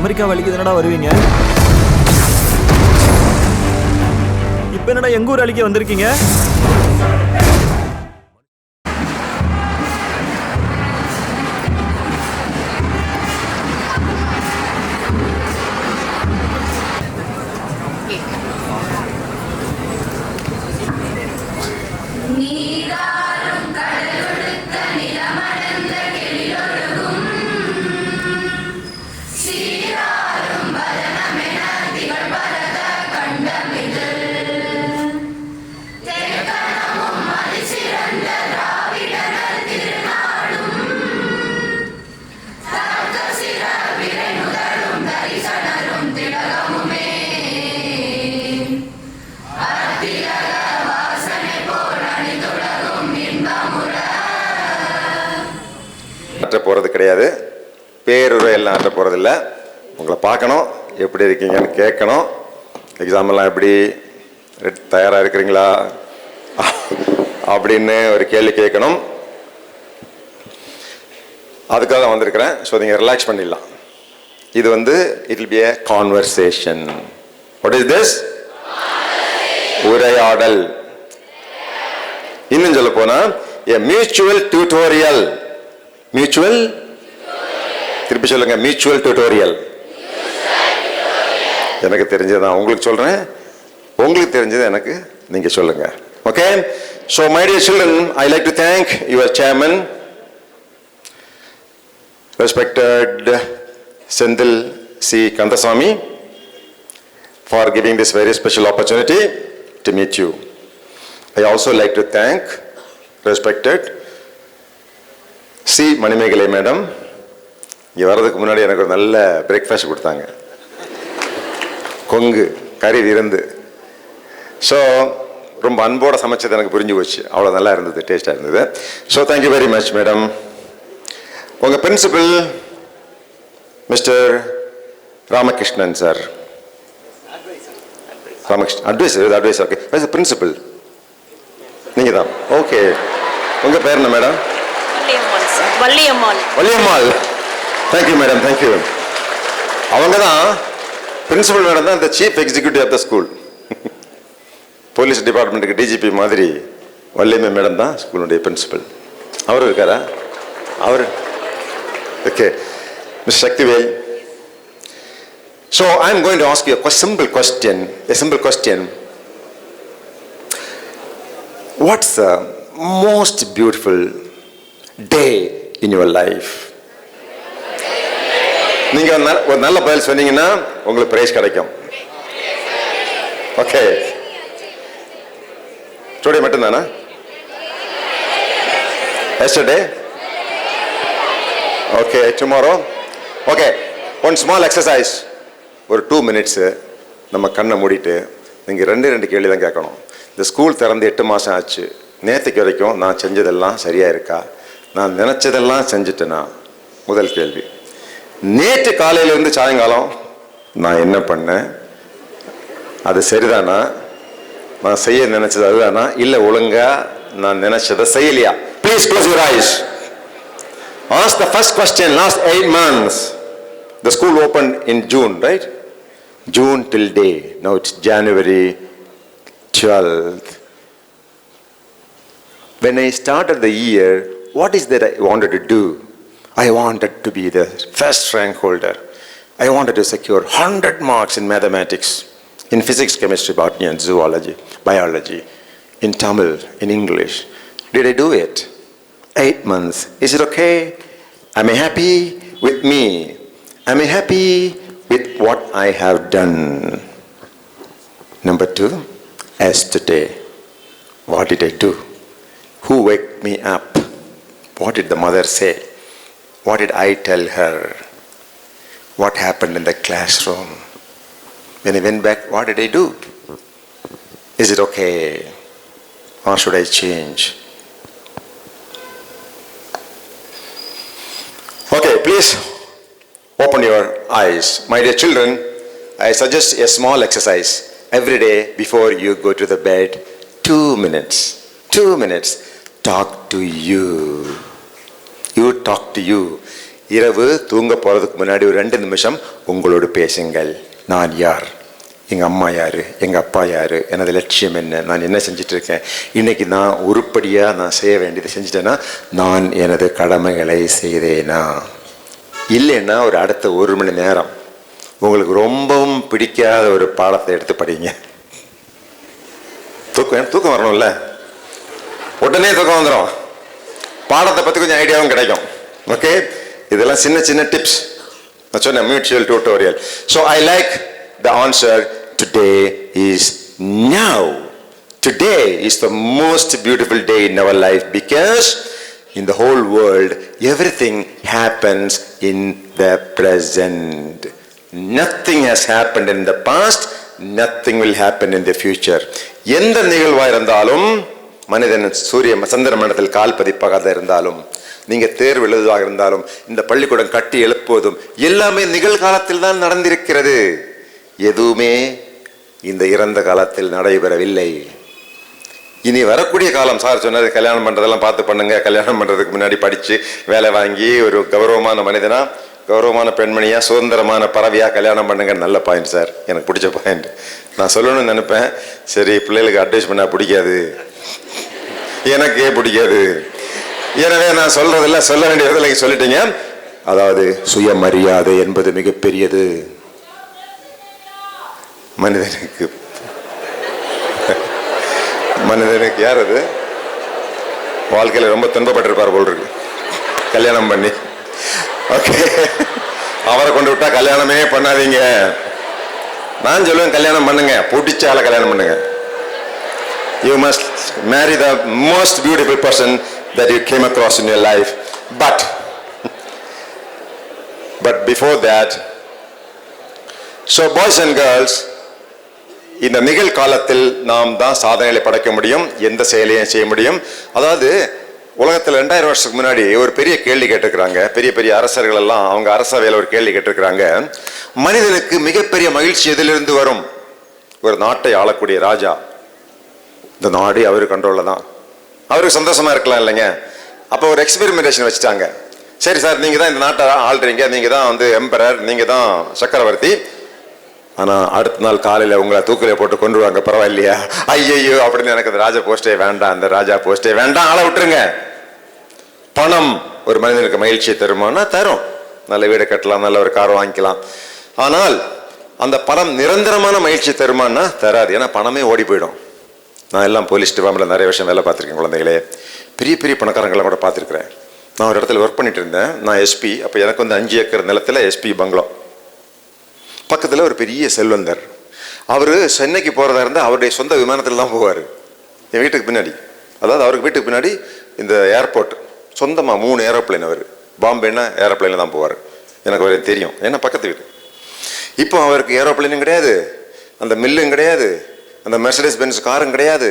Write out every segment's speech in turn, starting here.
America வலிக்கு என்னடா வருவீங்க? இப்போ என்னடா எங்கள் ஊர் அழிக்க வந்திருக்கீங்க? ஆற்ற போகிறது கிடையாது. பேருரை எல்லாம் ஆற்ற போகிறதில்ல உங்களை பார்க்கணும். எப்படி இருக்கீங்கன்னு கேட்கணும். எக்ஸாம் எல்லாம் எப்படி தயாராக இருக்கிறீங்களா? அப்படின்னு ஒரு கேள்வி கேட்கணும். அதுக்காக தான் வந்திருக்கிறேன். ஸோ நீங்கள் ரிலாக்ஸ் பண்ணிடலாம். இது வந்து it be a conversation what is this உரையாடல். இன்னும் சொல்ல போனா ஏ மியூச்சுவல் டியூட்டோரியல் மியூச்சுவல் திருப்பி சொல்லுங்க மியூச்சுவல் டியூட்டோரியல் எனக்கு தெரிஞ்சதான் உங்களுக்கு சொல்றேன். உங்களுக்கு தெரிஞ்சது எனக்கு நீங்க சொல்லுங்க. Okay so my dear children I like to thank your chairman respected Senthil C Kandasamy for giving this very special opportunity to meet you I also like to thank respected C Manimekalai madam இங்கே வர்றதுக்கு முன்னாடி எனக்கு ஒரு நல்ல breakfast கொடுத்தாங்க. கொங்கு கறி விருந்து. So ரொம்ப அன்போட சமைச்சது எனக்கு புரிஞ்சு போச்சு. அவ்வளோ நல்லா இருந்தது டேஸ்ட்டாக இருந்தது. So thank you very much madam உங்கள் principal mister Ramakrishnan sir Ramakrishnan adviser adviser okay principal நீங்கள் தான் ஓகே உங்கள் பேர் என்ன madam Valliammal. Valliammal. Thank you madam thank you அவங்க தான் பிரின்சிபல் மேடம் தான் இந்த chief executive of the school police டிபார்ட்மெண்ட்டுக்கு டிஜிபி மாதிரி வள்ளியம்மை மேடம் தான் ஸ்கூலுடைய பிரின்சிபல் அவர் இருக்காரா? அவர். Okay miss Sakthivel. So I am going to ask you simple question a simple question what's the most beautiful day in your life நீங்க ஒரு நல்ல- ஒரு நல்ல பதில் சொன்னீங்கன்னா உங்களுக்கு பிரைஸ் கிடைக்கும். ஓகே டுடே மட்டும்தானா? Yesterday okay tomorrow okay one small exercise ஒரு டூ மினிட்ஸு நம்ம கண்ணை மூடிட்டு நீங்கள் ரெண்டு ரெண்டு கேள்வி தான் கேட்கணும். இந்த ஸ்கூல் திறந்து எட்டு மாதம் ஆச்சு. நேற்றுக்கு வரைக்கும் நான் செஞ்சதெல்லாம் சரியாக இருக்கா? நான் நினச்சதெல்லாம் செஞ்சுட்டேனா முதல் கேள்வி நேற்று காலையிலேருந்து சாயங்காலம் நான் என்ன பண்ணேன் அது சரிதானா நான் செய்ய நினச்சது அதுதானா இல்லை ஒழுங்கா நான் நினச்சதை செய்யலையா please close your eyes as the first question last eight months the school open in June right June till day no it's January twelfth when I start the year what is that I wanted to do? I wanted to be the first rank holder. I wanted to secure 100 marks in mathematics, in physics, chemistry, botany, and zoology, biology, in Tamil, in English. Did I do it? Eight months. Is it okay? Am I happy with me? Am I happy with what I have done? Number two, yesterday, what did I do? Who woke me up? What did the mother say? What did I tell her? What happened in the classroom? When I went back, what did I do? Is it okay? Or should I change? Okay, please open your eyes. My dear children, I suggest a small exercise every day before you go to the bed. Two minutes. Two minutes. Talk to you. You talk to you இரவு தூங்க போகிறதுக்கு முன்னாடி ஒரு ரெண்டு நிமிஷம் உங்களோடு பேசுங்கள். நான் யார்? எங்கள் அம்மா யார்? எங்கள் அப்பா யார்? எனது லட்சியம் என்ன? நான் என்ன செஞ்சுட்டு இருக்கேன் நான் உருப்படியாக நான் செய்ய வேண்டியதை செஞ்சுட்டேன்னா நான் எனது கடமைகளை செய்தேனா? இல்லைன்னா ஒரு அடுத்த ஒரு மணி நேரம். உங்களுக்கு ரொம்பவும் பிடிக்காத ஒரு பாடத்தை எடுத்து படிங்க. தூக்கம் தூக்கம் வரணும்ல. உடனே தூக்கம் வந்துடும் பாடத்தை பற்றி கொஞ்சம் ஐடியாவும் கிடைக்கும். ஓகே இதெல்லாம் சின்ன சின்ன டிப்ஸ் நான் சொன்னேன் mutual tutorial so I like the answer today is now today is the most beautiful day in our life because in the whole world, everything happens in the present. Nothing has happened in the past, nothing will happen in the future. எந்த நிகழ்வா இருந்தாலும் மனிதன் சூரிய சந்திர மண்டலத்தில் கால் பதிப்பாகாத இருந்தாலும் நீங்கள் தேர்வு எழுதுவாக இருந்தாலும் இந்த பள்ளிக்கூடம் கட்டி எழுப்புவதும் எல்லாமே நிகழ்காலத்தில் தான் நடந்திருக்கிறது. எதுவுமே இந்த இறந்த காலத்தில் நடைபெறவில்லை. இனி வரக்கூடிய காலம் சார் சொன்னது கல்யாணம் பண்ணுறதெல்லாம் பார்த்து பண்ணுங்க. கல்யாணம் பண்ணுறதுக்கு முன்னாடி படித்து வேலை வாங்கி ஒரு கௌரவமான மனிதனா கௌரவமான பெண்மணியாக சுதந்திரமான பறவையாக கல்யாணம் பண்ணுங்க. நல்ல பாயிண்ட் சார். எனக்கு பிடிச்ச பாயிண்ட் நான் சொல்லணும்னு நினைப்பேன். சரி பிள்ளைகளுக்கு அட்வைஸ் பண்ணால் பிடிக்காது. எனக்கே பிடிக்காது. எனவே நான் சொல்றதில்ல சொல்ல வேண்டியதில் நீங்க சொல்லிட்டீங்க. அதாவது சுயமரியாதை என்பது மிகப்பெரியது. மனிதனுக்கு. மனிதனுக்கு யார் அது? வாழ்க்கையில் ரொம்ப துன்பப்பட்டிருப்பார் போல் இருக்கு. கல்யாணம் பண்ணி. ஓகே. அவரை கொண்டு விட்டா கல்யாணமே பண்ணாதீங்க. நான் சொல்லுவேன் கல்யாணம் பண்ணுங்க. பிடிச்ச ஆளை கல்யாணம் பண்ணுங்க. You must marry the most beautiful person that you came across in your life but but before that so boys and girls இந்த நிகழ்காலத்தில் நாம் தான் சாதனைகளை படைக்க முடியும் எந்த செயலையும் செய்ய முடியும். அதாவது உலகத்தில் ரெண்டாயிரம் வருஷத்துக்கு முன்னாடி ஒரு பெரிய கேள்வி கேட்டிருக்கிறாங்க. பெரிய பெரிய அரசர்கள் எல்லாம் அவங்க அரசவையில் ஒரு கேள்வி கேட்டிருக்கிறாங்க. மனிதனுக்கு மிகப்பெரிய மகிழ்ச்சி எதிலிருந்து வரும்? ஒரு நாட்டை ஆளக்கூடிய ராஜா. இந்த நாடு அவர் கண்ட்ரோலில் தான். அவருக்கு சந்தோஷமா இருக்கலாம் இல்லைங்க. அப்போ ஒரு எக்ஸ்பெரிமெண்டேஷன் வச்சுட்டாங்க. சரி சார் நீங்கள் தான் இந்த நாட்டை ஆள்றீங்க. நீங்கள் தான் வந்து எம்பரர் நீங்கள் தான் சக்கரவர்த்தி. ஆனால் அடுத்த நாள் காலையில் உங்களை தூக்கிலே போட்டு கொண்டு வாங்க பரவாயில்லையா? ஐயையோ அப்படின்னு எனக்கு அந்த ராஜா போஸ்டே வேண்டாம். அந்த ராஜா போஸ்டே வேண்டாம். ஆளை விட்டுருங்க. பணம் ஒரு மனிதனுக்கு மகிழ்ச்சியை தருமானா தரும். நல்ல வீடு கட்டலாம் நல்ல ஒரு கார் வாங்கிக்கலாம். ஆனால் அந்த பணம் நிரந்தரமான மகிழ்ச்சி தருமானா தராது. ஏன்னா பணமே ஓடி போயிடும். நான் எல்லாம் போலீஸ் டிபார்ட்மெண்ட்டில் நிறைய விஷயம் வேலை பார்த்துருக்கேன் குழந்தைகளே. பெரிய பெரிய பணக்காரங்களை கூட பார்த்துருக்குறேன். நான் ஒரு இடத்துல ஒர்க் பண்ணிட்டு இருந்தேன். நான் எஸ்பி அப்போ எனக்கு வந்து அஞ்சு ஏக்கர் நிலத்தில் எஸ்பி பங்களம் பக்கத்தில் ஒரு பெரிய செல்வந்தர். அவர் சென்னைக்கு போகிறதா இருந்தால் அவருடைய சொந்த விமானத்தில் தான் போவார். என் வீட்டுக்கு பின்னாடி. அதாவது அவருக்கு வீட்டுக்கு பின்னாடி இந்த ஏர்போர்ட் சொந்தமாக மூணு ஏரோப்ளைன் அவர். பாம்பேன்னா ஏரோப்ளைனில் தான் போவார். எனக்கு அவருக்கு தெரியும். ஏன்னா பக்கத்து வீடு. இப்போ அவருக்கு ஏரோப்ளைனும் கிடையாது. அந்த மில்லும் கிடையாது. அந்த மெர்சடைஸ் பென்ஸ் காரும் கிடையாது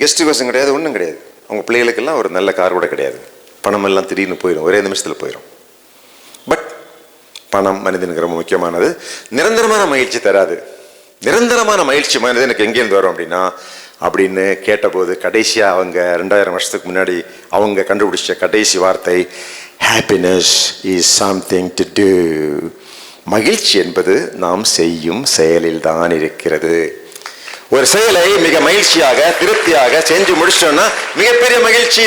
கெஸ்ட் பஸ்ஸும் கிடையாது ஒன்றும் கிடையாது. அவங்க பிள்ளைகளுக்கெல்லாம் ஒரு நல்ல கார் கூட கிடையாது. பணம் எல்லாம் திடீர்னு போயிடும் ஒரே நிமிஷத்தில் போயிடும் பட் பணம் மனிதனுக்கு ரொம்ப முக்கியமானது. நிரந்தரமான மகிழ்ச்சி தராது. நிரந்தரமான மகிழ்ச்சி மனிதனுக்கு எங்கேருந்து வரும் அப்படின்னா அப்படின்னு கேட்டபோது கடைசியாக அவங்க ரெண்டாயிரம் வருஷத்துக்கு முன்னாடி அவங்க கண்டுபிடிச்ச கடைசி வார்த்தை happiness is something to do மகிழ்ச்சி என்பது நாம் செய்யும் செயலில் தான் இருக்கிறது. ஒரு செயலை மிக மகிழ்ச்சியாக திருப்தியாக செஞ்சு முடிச்சிட்டோம்னா மிகப்பெரிய மகிழ்ச்சி.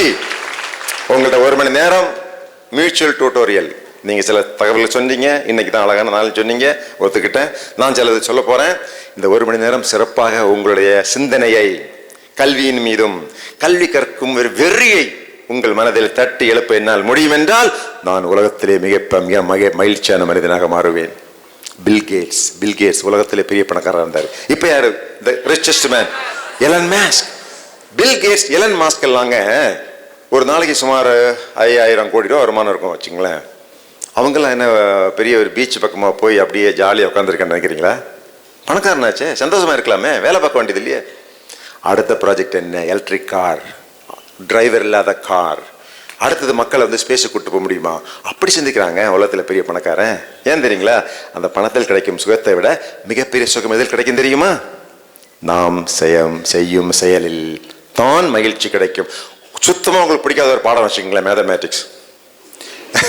உங்கள்ட்ட ஒரு மணி நேரம் மியூச்சுவல் டியூட்டோரியல் நீங்கள் சில தகவல்கள் சொன்னீங்க இன்னைக்கு தான் அழகான நாள் சொன்னீங்க ஒத்துக்கிட்டேன். நான் சிலது சொல்ல போகிறேன் இந்த ஒரு மணி நேரம் சிறப்பாக உங்களுடைய சிந்தனையை கல்வியின் மீதும் கல்வி கற்கும் ஒரு வெறியை உங்கள் மனதில் தட்டி எழுப்ப என்னால் முடியும் என்றால் நான் உலகத்திலே மிக மிக மக மகிழ்ச்சியான மனிதனாக மாறுவேன். பில்கேட்ஸ் பில்கேட்ஸ் உலகத்தில் பெரிய பணக்காரர் இருந்தார். இப்போ யார்? The richest man Elon Musk Bill Gates Elon Musk எல்லாங்க ஒரு நாளைக்கு சுமார் ஐயாயிரம் கோடி ரூபா வருமானம் இருக்கும் வச்சுங்களேன். அவங்கெல்லாம் என்ன பெரிய ஒரு பீச் பக்கமாக போய் அப்படியே ஜாலியாக உட்காந்துருக்கேன்னு நினைக்கிறீங்களா? பணக்காரனாச்சே சந்தோஷமாக இருக்கலாமே வேலை பார்க்க வேண்டியது இல்லையே. அடுத்த ப்ராஜெக்ட் என்ன? எலக்ட்ரிக் கார் டிரைவர் இல்லாத கார் அடுத்தது மக்களை வந்து ஸ்பேஸுக்கு கூட்டு போக முடியுமா? அப்படி சிந்திக்கிறாங்க உலகத்தில் பெரிய பணக்காரன். ஏன் தெரியுங்களா? அந்த பணத்தில் கிடைக்கும் சுகத்தை விட மிகப்பெரிய சுகம் எதில் கிடைக்கும் தெரியுமா? நாம் செயம் செய்யும் செயலில் தான் மகிழ்ச்சி கிடைக்கும். சுத்தமாக உங்களுக்கு பிடிக்காத ஒரு பாடம் வச்சுக்கங்களேன் மேத்தமேட்டிக்ஸ்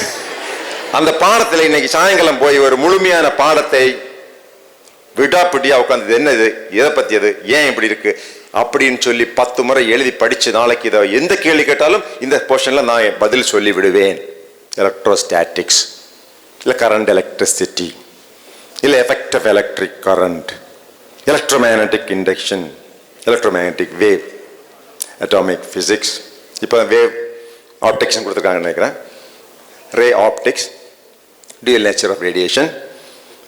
அந்த பாடத்தில் இன்னைக்கு சாயங்காலம் போய் ஒரு முழுமையான பாடத்தை விடாப்பிடியாக உட்காந்து என்னது? எதை பற்றியது ஏன் இப்படி இருக்குது அப்படின்னு சொல்லி பத்து முறை எழுதி படித்து நாளைக்கு இதை எந்த கேள்வி கேட்டாலும் இந்த போர்ஷனில் நான் பதில் சொல்லி விடுவேன் எலக்ட்ரோஸ்டாட்டிக்ஸ் இல்லை கரண்ட் எலக்ட்ரிசிட்டி இல்லை effect of electric current electromagnetic induction electromagnetic wave atomic physics இப்போ வேவ் ஆப்டிக்ஸ்னு கொடுத்துருக்காங்கன்னு நினைக்கிறேன். Ray optics dual nature of radiation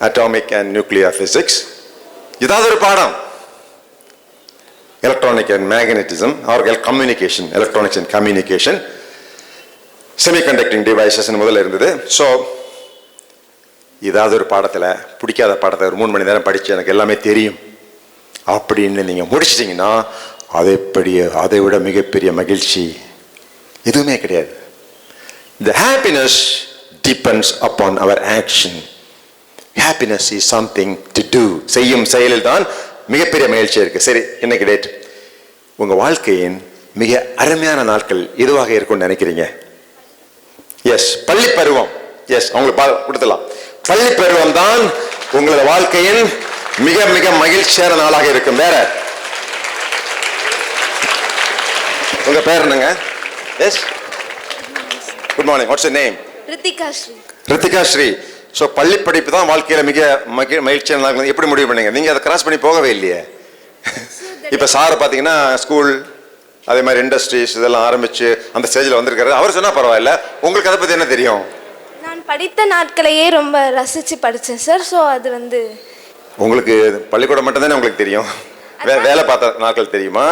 atomic and nuclear physics இதாவது ஒரு பாடம். Electronic and magnetism or communication electronics and communication semiconducting devices முதல்ல இருந்தது. So ஏதாவது ஒரு பாடத்தில் பிடிக்காத பாடத்தை ஒரு மூணு மணி நேரம் படித்து எனக்கு எல்லாமே தெரியும். அப்படின்னு நீங்கள் முடிச்சிட்டிங்கன்னா அதை பெரிய அதை விட மிகப்பெரிய மகிழ்ச்சி எதுவுமே கிடையாது. The happiness depends upon our action happiness is something to do செய்யும் செயலில் தான் மிகப்பெரிய மகிழ்ச்சி இருக்கு. சரி இன்னைக்கு டேட் உங்க வாழ்க்கையின் மிக அருமையான நாட்கள் எதுவாக இருக்கும்னு நினைக்கிறீங்க? எஸ் பள்ளி பருவம் எஸ் அவங்களுக்கு கொடுத்துலாம் பள்ளி பருவம் தான் உங்களோட வாழ்க்கையின் மிக மிக மகிழ்ச்சியான நாளாக இருக்கும். வேற? உங்க பேர் என்னங்க? Yes good morning what's name Rithika Sri Rithika Sri so பள்ளி படிப்பு தான் வாழ்க்கையில மிக மகி மகிழ்ச்சியான நாள். எப்படி முடிவு பண்ணீங்க? நீங்க அதை கிராஸ் பண்ணி போகவே இல்லையே. இப்போ சார் பார்த்தீங்கன்னா ஸ்கூல் அதே மாதிரி இண்டஸ்ட்ரீஸ் இதெல்லாம் ஆரம்பிச்சு அந்த ஸ்டேஜில் வந்திருக்காரு. அவர் சொன்னா பரவாயில்ல. உங்களுக்கு அதை பத்தி என்ன தெரியும்? நான் படித்த நாட்களையே ரொம்ப ரசித்து படித்தேன் சார். ஸோ அது வந்து உங்களுக்கு பள்ளிக்கூடம் மட்டும்தானே உங்களுக்கு தெரியும்? வே- வேலை பார்த்த நாட்கள் தெரியுமா?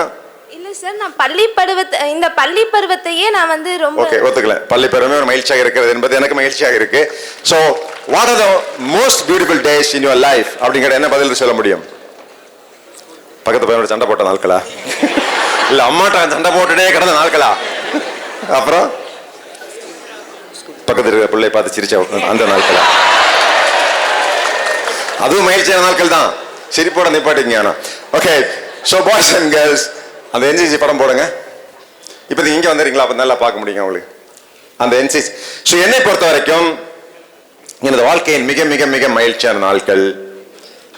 இல்லை சார் நான் பள்ளி பருவத்தை இந்த பள்ளி பருவத்தையே நான் வந்து ரொம்ப ஓகே ஒத்துக்கல. பள்ளி பருவமே ஒரு மகிழ்ச்சியாக இருக்கிறது என்பது எனக்கு மகிழ்ச்சியாக இருக்கு. So what are the most beautiful days in your life அப்படிங்கிற என்ன பதில் சொல்ல முடியும்? பக்கத்து பையனோட சண்டை போட்ட நாட்களா? இல்ல அம்மாட்ட சண்டை போட்டுட்டே கிடந்த நாட்களா? அப்புறம்? பக்கத்தில் இருக்கிற பிள்ளை பார்த்து சிரிச்ச அந்த நாட்களா? அதுவும் மகிழ்ச்சியான நாட்கள் தான். சிரிப்போட நிப்பாட்டிங்க ஆனா. Okay so boys and girls அந்த என்சிசி படம் போடுங்க. இப்போ நீங்க இங்கே வந்துடுறீங்களா அப்போ நல்லா பார்க்க முடியுங்க உங்களுக்கு? அந்த என்சிசி ஸோ என்னை பொறுத்த வரைக்கும் எனது வாழ்க்கையின் மிக மிக மிக மகிழ்ச்சியான நாட்கள்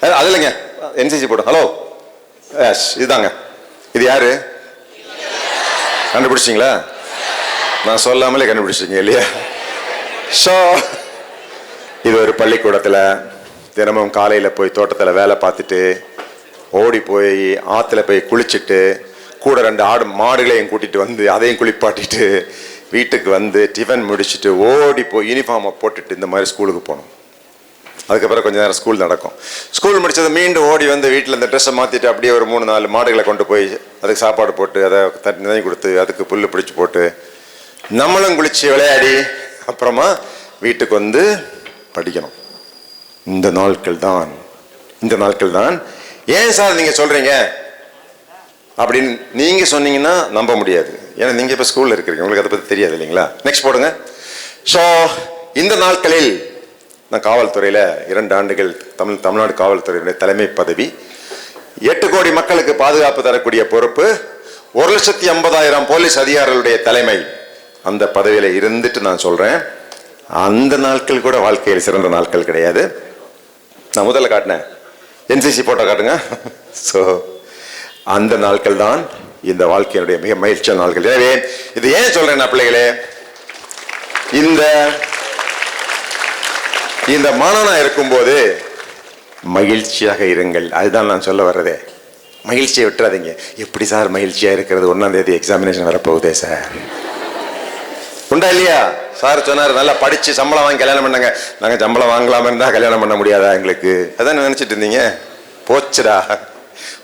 அது இல்லைங்க. என்சிசி போட்டோம் ஹலோ எஸ் இதுதாங்க. இது யாரு? கண்டுபிடிச்சிங்களா நான் சொல்லாமலே கண்டுபிடிச்சிங்க இல்லையா? ஸோ இது ஒரு பள்ளிக்கூடத்தில் தினமும் காலையில் போய் தோட்டத்தில் வேலை பார்த்துட்டு ஓடி போய் ஆற்றுல போய் குளிச்சுட்டு கூட ரெண்டு ஆடு மாடுகளையும் கூட்டிகிட்டு வந்து அதையும் குளிப்பாட்டிட்டு வீட்டுக்கு வந்து டிஃபன் முடிச்சுட்டு ஓடி போய் யூனிஃபார்மை போட்டுட்டு இந்த மாதிரி ஸ்கூலுக்கு போகணும் அதுக்கப்புறம் கொஞ்ச நேரம் ஸ்கூல் நடக்கும். ஸ்கூல் முடிச்சது மீண்டும் ஓடி வந்து வீட்டில் இந்த ட்ரெஸ்ஸை மாற்றிட்டு அப்படியே ஒரு மூணு நாலு மாடுகளை கொண்டு போய் அதுக்கு சாப்பாடு போட்டு அதை தண்ணி தண்ணி கொடுத்து அதுக்கு புல் பிடிச்சி போட்டு நம்மளும் குளித்து விளையாடி அப்புறமா வீட்டுக்கு வந்து படிக்கணும். இந்த நாட்கள் தான். இந்த நாட்கள் தான். ஏன் சார் நீங்கள் சொல்கிறீங்க அப்படின்னு நீங்கள் சொன்னீங்கன்னா நம்ப முடியாது. ஏன்னா நீங்க இப்ப ஸ்கூல்ல இருக்கிறீங்க. உங்களுக்கு அதை பத்தி தெரியாது இல்லைங்களா? நெக்ஸ்ட் போடுங்க. ஸோ இந்த நாட்களில் நான் காவல்துறையில் இரண்டு ஆண்டுகள் தமிழ் தமிழ்நாடு காவல்துறையினுடைய தலைமை பதவி. எட்டு கோடி மக்களுக்கு பாதுகாப்பு தரக்கூடிய பொறுப்பு. ஒரு லட்சத்தி ஐம்பதாயிரம் போலீஸ் அதிகாரிகளுடைய தலைமை அந்த பதவியில் இருந்துட்டு நான் சொல்கிறேன் அந்த நாட்கள் கூட வாழ்க்கையில் சிறந்த நாட்கள் கிடையாது. நான் முதல்ல காட்டினேன். என்சிசி போட்டோ காட்டுங்க. ஸோ அந்த நாட்கள் தான் இந்த வாழ்க்கையினுடைய மிக மகிழ்ச்சியான நாள்கள். எனவே இது ஏன் சொல்றேன் பிள்ளைகளே இந்த இந்த மாணவனா இருக்கும்போது மகிழ்ச்சியாக இருங்கள். அதுதான் நான் சொல்ல வர்றதே. மகிழ்ச்சியை விட்டுறாதீங்க. எப்படி சார் மகிழ்ச்சியா இருக்கிறது? ஒன்னாம் தேதி எக்ஸாமினேஷன் வரப்போகுதே சார். உண்டா இல்லையா? சார் சொன்னார் நல்லா படிச்சு சம்பளம் வாங்கி கல்யாணம் பண்ணாங்க. நாங்க சம்பளம் வாங்கலாம இருந்தா கல்யாணம் பண்ண முடியாதா எங்களுக்கு? அதான் நினைச்சிட்டு இருந்தீங்க? போச்சுடா.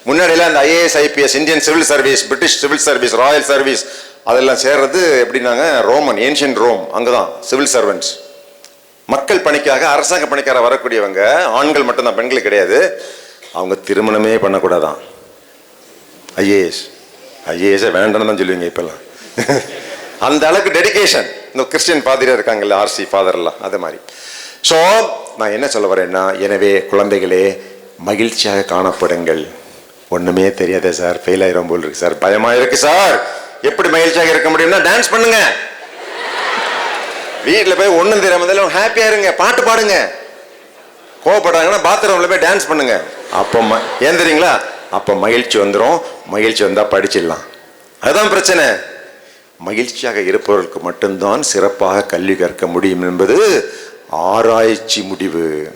முன்னாடியெல்லாம் அந்த IAS IPS Indian civil service British civil service royal service அதெல்லாம் சேர்றது எப்படின்னாங்க ரோமன் ஏன்ஷியன் ரோம் அங்கே தான் சிவில் சர்வெண்ட்ஸ் மக்கள் பணிக்காக அரசாங்க பணிக்காக வரக்கூடியவங்க ஆண்கள் மட்டும்தான் பெண்கள் கிடையாது. அவங்க திருமணமே பண்ணக்கூடாதான். ஐஏஎஸ் ஐஏஎஸ் வேண்டாம்னு தான் சொல்லுவீங்க இப்போல்லாம். அந்த அளவுக்கு டெடிகேஷன் இந்த கிறிஸ்டியன் பாதிரியாக இருக்காங்கல்ல ஆர்சி ஃபாதர்லாம் அது மாதிரி. ஸோ நான் என்ன சொல்ல வரேன்னா எனவே குழந்தைகளே மகிழ்ச்சியாக காணப்படுங்கள். ஒண்ணுமே தெரியாதே சார். ஃபெயில் ஆயிரும் போல் இருக்கு சார். பயமா இருக்கு சார். எப்படி மகிழ்ச்சியாக இருக்க முடியும்னா டான்ஸ் பண்ணுங்க. வீட்டில் போய் ஒன்றும் தெரியாம இருந்தாலும் ஹாப்பியாக இருங்க. பாட்டு பாடுங்க. கோவப்படுறாங்கன்னா பாத்ரூமில் போய் டான்ஸ் பண்ணுங்க. அப்போ ம ஏன் தெரியுங்களா? அப்போ மகிழ்ச்சி வந்துடும் மகிழ்ச்சி வந்தால் படிச்சிடலாம். அதுதான் பிரச்சனை. மகிழ்ச்சியாக இருப்பவர்களுக்கு மட்டும்தான் சிறப்பாக கல்வி கற்க முடியும் என்பது ஆராய்ச்சி முடிவு.